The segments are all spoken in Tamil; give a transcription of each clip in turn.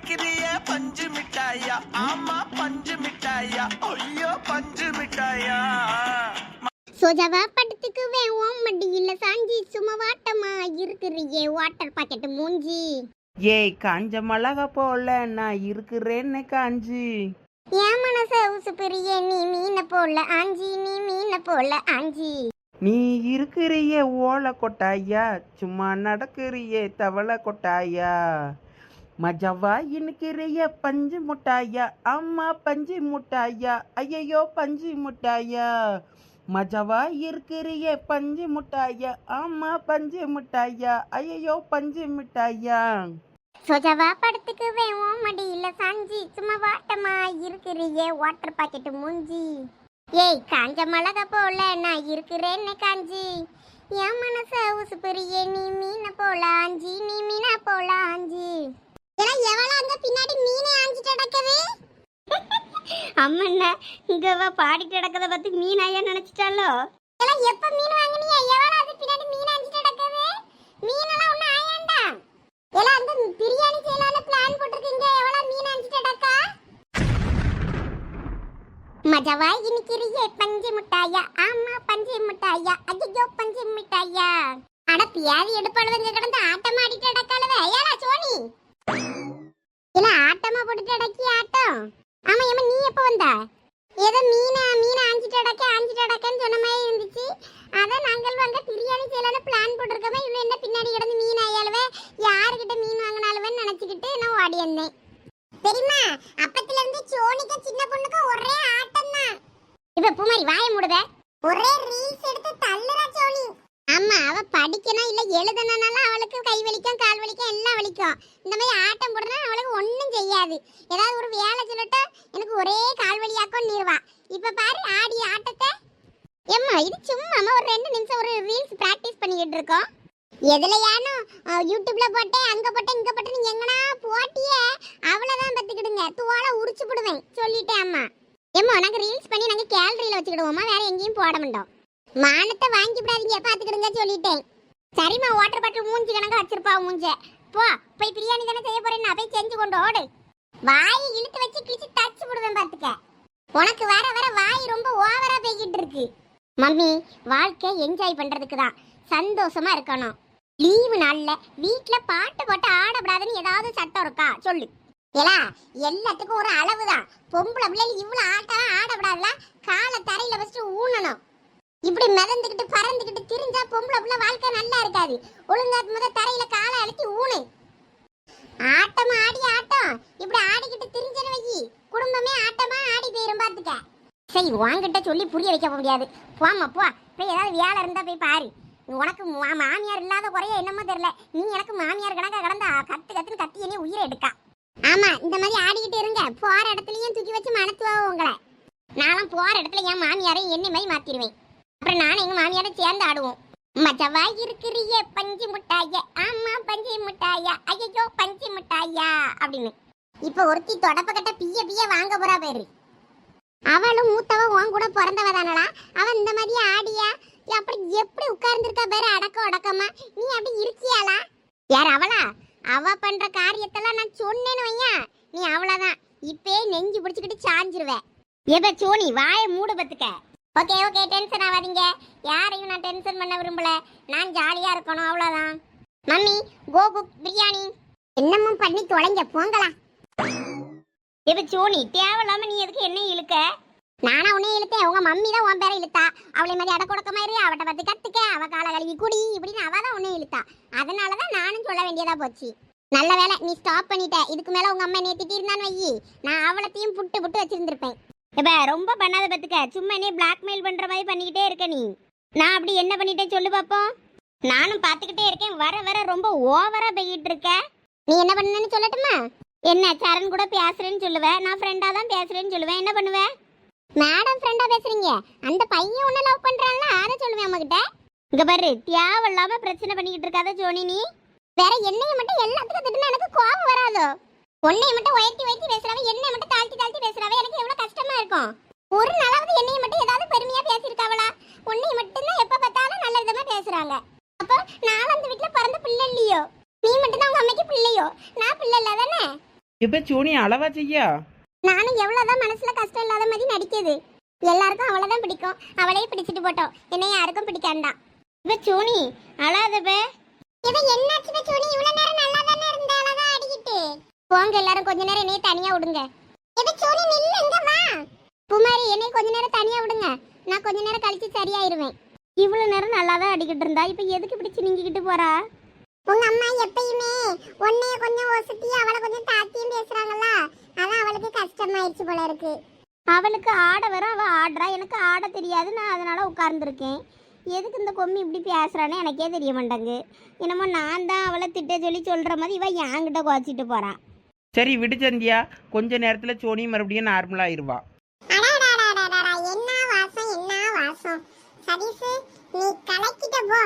இனிக்கிறிய பஞ்சு மிட்டாயா? ஆமா பஞ்சு மிட்டாயா. ஐயோ பஞ்சு மிட்டாயா. சோஜாவா படத்துக்குவேன் ஓம் மடியில சாஞ்சி சும்மா வாட்டமா இருக்கிறியே. வாட்டர் பாக்கெட் மூஞ்சி. ஏய் காஞ்ச மிளகா போல நான் இருக்கிறேன்னு காஞ்சி. என் மனச உசு பெரிய நீ மீனை போல ஆஞ்சி நீ மீனை போல ஆஞ்சி. நீ இருக்கிறியே ஓலை கொட்டாயா? சும்மா நடக்கிறியே தவளை கொட்டாயா? மஜாவா இன்னைக்கிறைய பஞ்சு முட்டாயா? அம்மா பஞ்சு முட்டாயா? ஐயையோ பஞ்சு முட்டாயா? மஜாவா இருக்கிறிய பஞ்சு முட்டாயா? அம்மா பஞ்சு முட்டாயா? ஐயையோ பஞ்சு மிட்டாயா? சோஜாவா படத்துக்குவேன் ஓம் மடியில சாஞ்சி. சும்மா வாட்டமா இருக்கிறியே வாட்டர் பாக்கெட் மூஞ்சி. ஏய் காஞ்ச மிளகா போல நான் இருக்கிறேன்னு காஞ்சி. என் மனச உசு பெரிய நீ மீன போல ஆஞ்சி நீ மீனா போல ஆஞ்சி. எல்லாம் எவ்வளவு அங்க பின்னாடி மீனை ஆஞ்சிட்டு கிடக்குது அம்மண்ண இங்கவா பாடிட்டு கிடக்கத பார்த்து மீன் ஐயா எப்ப மீன் வாங்குனீங்க? எவ்வளவு அது பின்னாடி மீன் ஒண்ணு ஆயாண்டா? எல்லாம் அந்த பிரியாணி செய்யலாம்னு பிளான் போட்டிருக்கீங்க. எவ்வளவு மீன் ஆஞ்சிட்டு கிடக்கா? மஜாவா இனிக்கிறியே பஞ்சு மிட்டாயா? ஆமா பஞ்சு மிட்டாயா. ஐயோ பஞ்சு மிட்டாயா? அட பியாதி கிடந்து ஆட்டம் ஆமா ஏமா நீ எப்ப வந்த? ஏதோ மீனை மீனை ஆஞ்சிட்டு அடக்க ஆஞ்சிட்டு சொன்ன மாதிரி இருந்துச்சு. அதான் நாங்கள் வந்து பிரியாணி செய்யலாம்னு பிளான் போட்டிருக்கோமே. இவ்வளவு என்ன பின்னாடி கிடந்து மீன் ஆயாளுவே? யாருக்கிட்ட மீன் வாங்கினாலுவேன்னு நினைச்சுக்கிட்டு நான் ஓடி வந்தேன். தெரியுமா அப்பத்துல இருந்து சோனிக்கு சின்ன பொண்ணுக்கு ஒரே ஆட்டம் தான் இப்ப பூமாரி வாய மூடுத ஒரே ரீல்ஸ் எடுத்து தள்ளுற சோனி ஆமா அவ படிக்கணும் இல்ல எழுதணும்னால அவளுக்கு கை வலிக்கும் கால் வலிக்கும் எல்லாம் வலிக்கும். இந்த மாதிரி ஆட்டம் போடுறா அவளுக்கு ஒன்றும் செய்யாது. ஏதாவது ஒரு வேலை சொல்லட்டும் எனக்கு ஒரே கால் வலியாக்கும் நீர்வா இப்ப பாரு ஆடி ஆட்டத்தை. ஏம்மா இது சும்மா ஒரு ரெண்டு நிமிஷம் ஒரு ரீல்ஸ் பிராக்டிஸ் பண்ணிக்கிட்டு இருக்கோம். எதுலயானும் அஹ், யூடியூப்ல போட்டேன் அங்க போட்டேன் இங்க போட்டேன் நீங்க எங்கனா போட்டியே அவ்வளவுதான் பத்துக்கிடுங்க தோலை உரிச்சு போடுவேன் சொல்லிட்டேன் அம்மா. ஏம்மா நாங்க ரீல்ஸ் பண்ணி நாங்க கேலரியில வச்சுக்கிடுவோமா வேற எங்கேயும் போட மாட்டோம். மானத்தை வாங்கி விடாதீங்க பாத்துக்கிடுங்க சொல்லிட்டேன். சரிம்மா வாட்டர் பாட்டில் மூஞ்சி கணக்கா வச்சிருப்பா மூஞ்ச. போ போய் பிரியாணி தானே செய்ய போறேன் நான் போய் செஞ்சு கொண்டு ஓடு. வாய் இழுத்து வச்சு கிழிச்சு தச்சு விடுவேன் பாத்துக்க உனக்கு வர வர வாய் ரொம்ப ஓவரா போய்கிட்டு இருக்கு. மம்மி வாழ்க்கை என்ஜாய் பண்றதுக்கு தான் சந்தோஷமா இருக்கணும். லீவு நாள்ல வீட்ல பாட்டு போட்டு ஆடப்படாதுன்னு ஏதாவது சட்டம் இருக்கா? சொல்லு. ஏலா எல்லாத்துக்கும் ஒரு அளவுதான் பொம்பளை பிள்ளைகள் இவ்வளவு ஆட்டம் ஆடப்படாதுல? காலை தரையில வச்சுட்டு ஊனணும். இப்படி மிதந்துக்கிட்டு பறந்துக்கிட்டு திரிஞ்சா பொம்பளை பிள்ளை வாழ்க்கை நல்லா இருக்காது. ஒழுங்கா முத தரையில காலை அழுத்தி ஊனு. ஆட்டம் ஆடி ஆட்டம். இப்படி ஆடிக்கிட்டு திரிஞ்சன வைக்கி குடும்பமே ஆட்டமா ஆடி போயிரும் பாத்துக்க. சரி உன்கிட்ட சொல்லி புரிய வைக்க முடியாது. போம்மா போ. போய் ஏதாவது வேலை இருந்தா போய் பாரு. உனக்கு மாமியார் இல்லாத குறைய என்னமோ தெரியல. நீ எனக்கு மாமியார் கணக்க கடந்த கத்து கத்துன்னு கத்தி என்னைய உயிரை எடுக்கா. ஆமா இந்த மாதிரி ஆடிக்கிட்டு இருங்க. போற இடத்துலயும் தூக்கி வச்சு மனத்துவா உங்களை. நானும் போற இடத்துல என் மாமியாரையும் என்னை மாதிரி மாத்திடுவேன் அப்புறம் நானும் எங்க மாமியாரை சேர்ந்து ஆடுவோம். மஜவா இருக்கிறிய பஞ்சு முட்டாய. ஆமா பஞ்சு முட்டாயா. ஐயோ பஞ்சு முட்டாயா அப்படின்னு. இப்ப ஒருத்தி தொடப்ப பிய பிய வாங்க போறா பேரு. அவளும் மூத்தவ உன் கூட பிறந்தவ தானடா. அவன் இந்த மாதிரி ஆடியா? அப்படி எப்படி உட்கார்ந்துருக்கா பேரு அடக்கம் அடக்கமா நீ அப்படி இருக்கியாளா? யார் அவளா? அவ பண்ற காரியத்தெல்லாம் நான் சொன்னேன்னு வையா. நீ அவ்வளவுதான் இப்பே நெஞ்சு பிடிச்சுக்கிட்டு சாஞ்சிருவ. எப்ப சோனி வாயை மூடு பத்துக்க. ஓகே ஓகே டென்ஷன் ஆகாதீங்க. யாரையும் நான் டென்ஷன் பண்ண விரும்பல. நான் ஜாலியா இருக்கணும் அவ்வளோதான் மம்மி கோ குக் பிரியாணி என்னமும் பண்ணி தொலைங்க போங்களா. எப்ப சோனி தேவையில்லாம நீ எதுக்கு என்ன இழுக்க? நானா உன்னை இழுத்தேன் உங்க மம்மி தான் உன் பேரை இழுத்தா. அவளை மாதிரி அடை கொடுக்க மாதிரி அவட்ட பார்த்து கத்துக்க அவ கால கழுவி குடி இப்படின்னு அவ தான் உன்னை இழுத்தா. அதனால தான் நானும் சொல்ல வேண்டியதா போச்சு. நல்ல வேலை நீ ஸ்டாப் பண்ணிட்ட. இதுக்கு மேல உங்க அம்மா நேத்திட்டு இருந்தான்னு வையி. நான் அவளத்தையும் புட்டு புட்டு வச்சிருந்திருப்பேன். இப்ப ரொம்ப பண்ணாத பத்துக்க. சும்மா என்னைய பிளாக்மெயில் பண்ற மாதிரி பண்ணிக்கிட்டே இருக்க நீ. நான் அப்படி என்ன பண்ணிட்டேன் சொல்லு பாப்போம். நானும் பார்த்துக்கிட்டே இருக்கேன். வர வர ரொம்ப ஓவரா போய்கிட்டு இருக்க. நீ என்ன பண்ணேன்னு சொல்லட்டுமா? என்ன சரண் கூட பேசுறேன்னு சொல்லுவேன் நான் ஃப்ரெண்டா தான் பேசுறேன்னு சொல்லுவேன் என்ன பண்ணுவேன் மேடம் ஃப்ரெண்டா பேசுறீங்க. அந்த பையன் உன்ன லவ் பண்றான்ல அதை சொல்லுவேன் உங்ககிட்ட இங்க பாரு தேவையில்லாம பிரச்சனை பண்ணிக்கிட்டு இருக்காத ஜோனி நீ. வேற என்னைய மட்டும் எல்லாத்துக்கும் திட்டுனா எனக்கு கோபம் வராதோ? உன்னைய மட்டும் உயர்த்தி உயர்த்தி பேசுறவ என்னைய மட்டும் தாழ்த்தி தாழ்த்தி பேசுறவ எனக்கு எவ்வளவு கஷ்டமா இருக்கும்? ஒரு நாளாவது என்னைய மட்டும் ஏதாவது பெருமையா பேசியிருக்காவளா? உன்னைய மட்டும்தான் எப்ப பார்த்தாலும் நல்ல விதமா பேசுறாங்க. அப்போ நான் அந்த வீட்டுல பிறந்த பிள்ளை இல்லையோ? நீ மட்டும் தான் உங்க அம்மைக்கு பிள்ளையோ? நான் பிள்ளை இல்ல தானே இப்போ சோனி அளவா செய்யா? நானும் எவ்வளவுதான் மனசுல கஷ்டம் இல்லாத மாதிரி நடிக்குது. எல்லாருக்கும் அவளை தான் பிடிக்கும். அவளையே பிடிச்சிட்டு போட்டோம். என்னை யாருக்கும் பிடிக்காண்டாம். இப்ப சோனி அழாதப இவ என்னாச்சு சோனி? இவ்வளவு நேரம் போங்க எல்லாரும் கொஞ்ச நேரம் என்னைய தனியா விடுங்க. எது சோனி நில்லு இங்க வா. குமாரி என்னைய கொஞ்ச நேரம் தனியா விடுங்க. நான் கொஞ்ச நேரம் கழிச்சு சரியாயிருவேன். இவ்வளவு நேரம் நல்லா தான் அடிக்கிட்டு இருந்தா. இப்ப எதுக்கு பிடிச்சு நீங்கிக்கிட்டு போறா? உங்க அம்மா எப்பயுமே உன்னைய கொஞ்சம் ஒசத்தி அவளை கொஞ்சம் தாத்தியும் பேசுறாங்கல்ல? அதான் அவளுக்கு கஷ்டமாயிருச்சு போல இருக்கு. அவளுக்கு ஆட வரும் அவ ஆடுறா. எனக்கு ஆட தெரியாது. நான் அதனால உட்கார்ந்துருக்கேன். எதுக்கு இந்த கொம்மி இப்படி பேசுறான்னு எனக்கே தெரிய மாட்டேங்கு என்னமோ நான் தான் அவளை திட்ட சொல்லி சொல்ற மாதிரி இவன் என்கிட்ட குறைச்சிட்டு போறான் சரி விடு சந்தியா. கொஞ்ச நேரத்தில் சோனி மறுபடியும் நார்மலாக ஆயிருவா. என்ன வாசம் என்ன வாசம் சதீஷ் நீ கலக்கிட்ட போ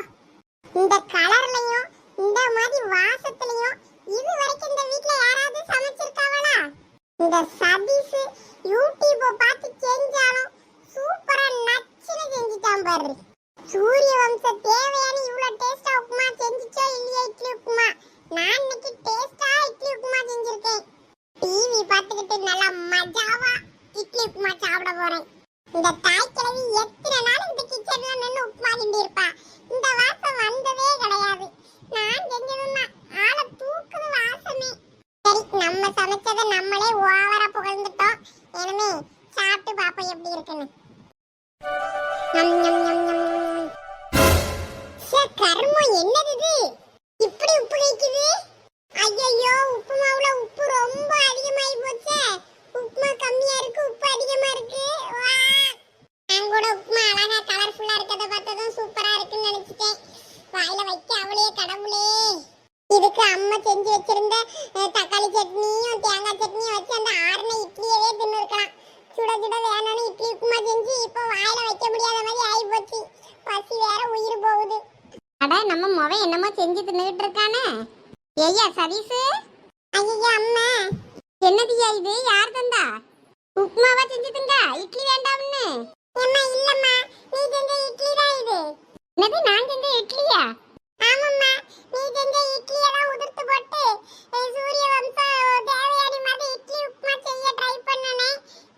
இந்த கலர்லயும் இந்த மாதிரி வாசத்துலயும் இது வரைக்கும் இந்த வீட்ல யாராவது சமைச்சிருக்காங்களா? இந்த சதீஷ் யூடியூப பார்த்து செஞ்சாலும் சூப்பரா நச்சுன்னு செஞ்சுட்டான் பாரு. சூரிய வம்ச தேவையான இவ்வளவு டேஸ்டா உப்புமா செஞ்சுச்சோ இல்லையா இட்லி உப்புமா? நான் இன்னைக்கு டேஸ்டா இட்லி உப்புமா செஞ்சிருக்கேன் டிவி பார்த்துக்கிட்டு நல்லா மஜாவா இட்லி உப்புமா சாப்பிட போறேன் இந்த தாய் கிழவி எத்தனை நாள் இந்த கிச்சன்ல நின்று உப்புமா கிண்டி இருப்பா இந்த வாசம் வந்ததே கிடையாது நான் செஞ்சதுன்னா ஆளை தூக்குது வாசமே சரி நம்ம சமைச்சதை நம்மளே ஓவரா புகழ்ந்துட்டோம் எனவே சாப்பிட்டு பாப்போம் எப்படி இருக்குன்னு. கர்மம் என்னது இது இப்படி உப்பு கைக்குது ஐயோ உப்பு மாவுல உப்பு ரொம்ப அதிகமாயி போச்சே. உப்புமா கம்மியா இருக்கு உப்பு அதிகமா இருக்கு. வா. நான் கூட உப்புமா அழகா கலர்ஃபுல்லா இருக்கத பார்த்ததும் சூப்பரா இருக்குன்னு நினைச்சிட்டேன். வாயில வைக்க அவளே கடவுளே. இதுக்கு அம்மா செஞ்சு வச்சிருந்த தக்காளி சட்னியும் தேங்காய் சட்னியும் வச்சு அந்த ஆறுன இட்லியவே தின்னு இருக்கலாம் சுட சுட வேணும்னு இட்லி உப்புமா செஞ்சு இப்போ வாயில வைக்க முடியாத மாதிரி ஆகி போச்சு பசி வேற உயிர் போகுது. அட நம்ம முவ என்னமோ செஞ்சு தின்னுகிட்டு இருக்கானே. ஐயா சதீஷ்? ஐயா அம்மா. என்னதியா இது? யார் தந்தா? உப்புமாவா செஞ்சு திங்க இட்லி வேண்டாம்னு. அம்மா இல்லம்மா. நீ செஞ்ச இட்லி தான் இது. என்னது நான் செஞ்ச இட்லியா? ஆமாம்மா. நீ செஞ்ச இட்லியை தான் உதிர்த்து போட்டு சூரிய வம்சம் தேவையானி மாதிரி இட்லி உப்புமா செய்ய ட்ரை பண்ணனே.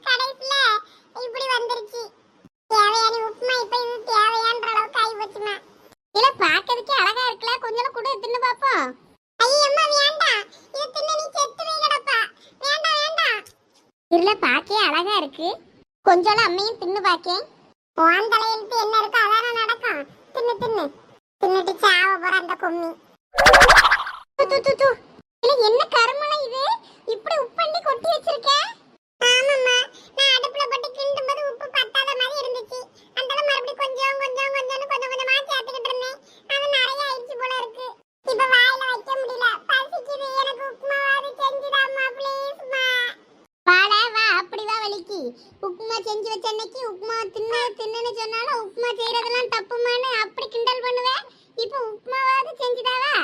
கடைசில இப்படி வந்துருச்சு. தேவையான உப்புமா இப்ப இது தேவையான்ற அளவுக்கு ஆகி போச்சுமா. இல்ல பாக்கிறதுக்கு அழகா இருக்குல்ல. கொஞ்சம் கூட தின்னு பாப்போம். ஐயம்மா வேண்டாம் இது தின்னு நீ செத்து கிடப்பா. வேண்டாம் வேண்டாம் இல்ல பாக்கே அழகா இருக்கு. கொஞ்சம் அம்மையும் தின்னு பாக்கேன். உன் தலையெழுத்து என்ன இருக்கோ அதான நடக்கும். தின்னு தின்னு. தின்னுட்டு சாவ போற அந்த து, என்ன கருமணம் இது? இப்படி உப்பண்டி கொட்டி வச்சிருக்க ஆமாம்மா நான் அடுப்புல போட்டு கிண்டும் போது உப்பு பத்தாத மாதிரி இருந்துச்சு அதனால மறுபடியும் கொஞ்சம் கொஞ்சம் கொஞ்சம்னு கொஞ்சம் கொஞ்சமா சேர்த்துக்கிட்டு இருந்தேன் அது நிறைய ஆயிடுச்சு போல இருக்கு இப்ப வாயில வைக்க முடியல பசிக்குது எனக்கு உப்புமாவாது செஞ்சுதாம்மா ப்ளீஸ்மா வாழ வா அப்படிதான் வலிக்கு உப்புமா செஞ்சு வச்ச அன்னைக்கு உப்புமா தின்னு தின்னுன்னு சொன்னாலும் உப்புமா தப்புமான்னு அப்படி கிண்டல் பண்ணுவேன் இப்போ உப்புமாவாவது செஞ்சுதாவா?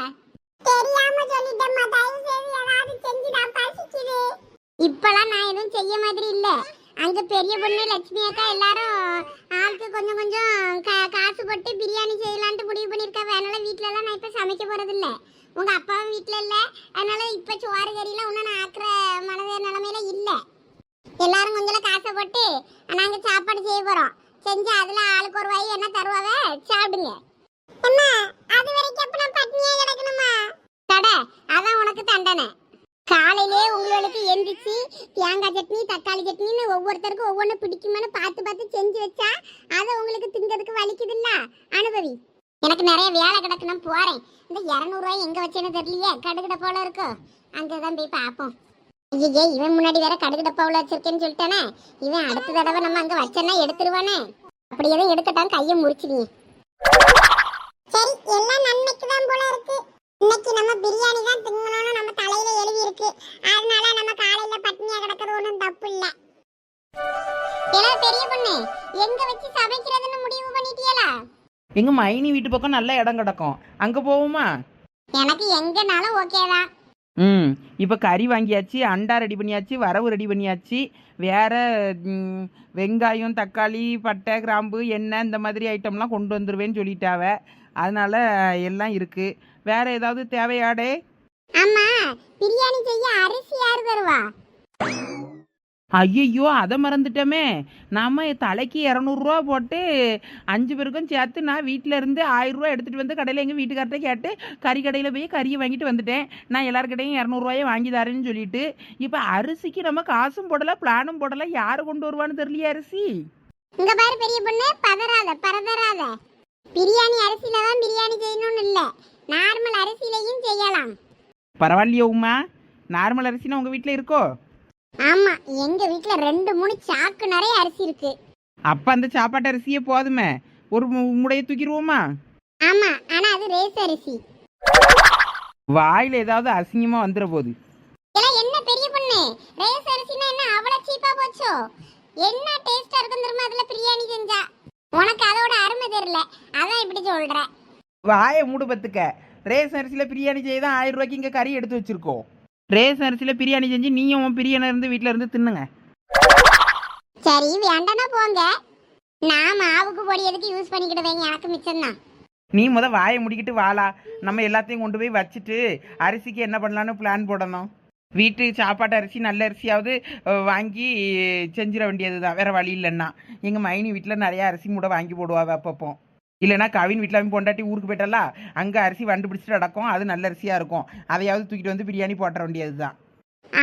தெரியாம சொல்லிட்டேம்மா தயவு செய்து ஏதாவது செஞ்சுதா பசிக்குது. இப்பெல்லாம் நான் எதுவும் செய்ய மாதிரி இல்ல. அங்க பெரிய பொண்ணு லட்சுமி அக்கா எல்லாரும் ஆளுக்கு கொஞ்சம் கொஞ்சம் கா- காசு போட்டு பிரியாணி செய்யலான்ட்டு முடிவு பண்ணிருக்காங்க அதனால வீட்டுல எல்லாம் நான் இப்ப சமைக்க போறது இல்ல உங்க அப்பாவும் வீட்டுல இல்ல. அதனால இப்ப சோறு கறியெல்லாம் ஒன்னும் நான் ஆக்குற மனத நிலைமையில இல்ல. எல்லாரும் கொஞ்சம் காசை போட்டு நாங்க சாப்பாடு செய்ய போறோம். செஞ்சு அதுல ஆளுக்கு ஒரு வாய் என்ன தருவாவ? சாப்பிடுங்க. அம்மா அது வரைக்கும் அப்ப நான் பட்னியா கிடக்கணுமா? கடை அதான் உனக்கு தண்டனை. காலையிலே உங்களுக்கு எந்திரிச்சு தேங்காய் சட்னி தக்காளி சட்னின்னு ஒவ்வொருத்தருக்கும் ஒவ்வொன்று பிடிக்குமான்னு பார்த்து பார்த்து செஞ்சு வச்சா அதை உங்களுக்கு திங்கிறதுக்கு வலிக்குதுல்ல? அனுபவி எனக்கு நிறைய வேலை கிடக்கு நான் போறேன். இந்த இரநூறுவாய் எங்க வச்சேன்னு தெரியலையே? கடுகிட போல இருக்கோ? அங்கதான் போய் பார்ப்போம். ஐயே இவன் முன்னாடி வேற கடுகு டப்பாவில் வச்சிருக்கேன்னு சொல்லிட்டானே. இவன் அடுத்த தடவை நம்ம அங்க வச்சேன்னா எடுத்துருவானே. அப்படி எதுவும் எடுக்கட்டான் கையை முறிச்சிடுங்க சரி எல்லாம் நன்மைக்கு தான் போல இருக்கு. இன்னைக்கு நம்ம பிரியாணி தான் திங்கணும்னு நம்ம தலையில எழுதி இருக்கு அதனால நம்ம காலையில பட்னியா கிடக்கிறது ஒண்ணும் தப்பு இல்ல. ஏலா பெரிய பொண்ணு எங்க வச்சு சமைக்கிறதுன்னு முடிவு பண்ணிட்டியலா? எங்கள் மைனி வீட்டு பக்கம் நல்ல இடம் கிடக்கும். அங்கே போவோமா? எனக்கு எங்கனாலும் ஓகே தான். ம். இப்போ கறி வாங்கியாச்சு அண்டா ரெடி பண்ணியாச்சு வரவு ரெடி பண்ணியாச்சு. வேறு வெங்காயம் தக்காளி பட்டை கிராம்பு எண்ணெய் இந்த மாதிரி ஐட்டம்லாம் கொண்டு வந்துடுவேன்னு சொல்லிட்டாவ. அதனால எல்லாம் இருக்குது வேறு ஏதாவது தேவையாடே? ஆமாம் பிரியாணி செய்ய அரிசி யார் தருவா? ஐயையோ அதை மறந்துட்டோமே. நாம தலைக்கு இரநூறுவா போட்டு அஞ்சு பேருக்கும் சேர்த்து நான் வீட்டில் இருந்து ஆயிரம் ரூபா எடுத்துகிட்டு வந்து கடையில் எங்கள் வீட்டுக்கார்ட்ட கேட்டு கறி கடையில் போய் கறியை வாங்கிட்டு வந்துட்டேன். நான் எல்லாருக்கிட்டையும் இரநூறுவாயை வாங்கி தரேன்னு சொல்லிட்டு இப்போ அரிசிக்கு நம்ம காசும் போடலை பிளானும் போடலை யார் கொண்டு வருவான்னு தெரியலையே அரிசி. இங்க பாரு பெரிய பொண்ணு பதறாத பரதறாத. பிரியாணி அரிசியில தான் பிரியாணி செய்யணும்னு இல்ல. நார்மல் அரிசியிலையும் செய்யலாம். பரவாயில்லையோ உமா. நார்மல் அரிசினா உங்கள் வீட்டில் இருக்கோ? ஆமா எங்க வீட்ல ரெண்டு மூணு சாக்கு நிறைய அரிசி இருக்கு. அப்போ அந்த சாப்பாட்டு அரிசியே போதுமே. ஒரு மு- முடையை தூக்கிடுவோமா? ஆமா ஆனா அது ரேஸ் அரிசி. வாயில் ஏதாவது அசிங்கமாக வந்துட போகுது இதெல்லாம் என்ன பெரிய பொண்ணு? ரேஸ் அரிசினா என்ன அவ்வளவு சீப்பா போச்சோ? என்ன டேஸ்டா இருக்கும் தெரியுமா அதுல பிரியாணி செஞ்சா? உனக்கு அதோட அருமை தெரியல. அதான் இப்படி சொல்ற. வாயை மூடு பத்துக்க. ரேஸ் அரிசியில் பிரியாணி செய்ய தான் ஆயிரம் ரூபாய்க்கு இங்கே கறி எடுத்து வச்சிருக்கோம். ரேஸ் அரிசியில் பிரியாணி செஞ்சு நீயும் உன் பிரியாணி இருந்து வீட்டில் இருந்து தின்னுங்க. சரி வேண்டாம்னா போங்க. நான் மாவுக்கு பொடி எதுக்கு யூஸ் பண்ணிக்கிடுவேங்க எனக்கு மிச்சம்தான். நீ முத வாயை முடிக்கிட்டு வாளா நம்ம எல்லாத்தையும் கொண்டு போய் வச்சுட்டு அரிசிக்கு என்ன பண்ணலான்னு பிளான் போடணும். வீட்டு சாப்பாட்டு அரிசி நல்ல அரிசியாவது வாங்கி செஞ்சிட வேண்டியது தான் வேற வழி இல்லைன்னா. எங்கள் மைனி வீட்டில் நிறைய அரிசி மூட வாங்கி போடுவாங்க அப்பப்போ. இல்லைன்னா கவின் வீட்டில் அவன் பொண்டாட்டி ஊருக்கு போயிட்டல அங்கே அரிசி வண்டு பிடிச்சிட்டு அடக்கும் அது நல்ல அரிசியாக இருக்கும். அதையாவது தூக்கிட்டு வந்து பிரியாணி போட்டுற வேண்டியது தான்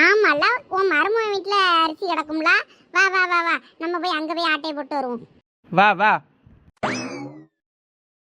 ஆமால உன் மருமகன் வீட்ல அரிசி கிடக்கும்ல. வா வா வா வா. நம்ம போய் அங்க போய் ஆட்டையை போட்டு வருவோம். வா வா.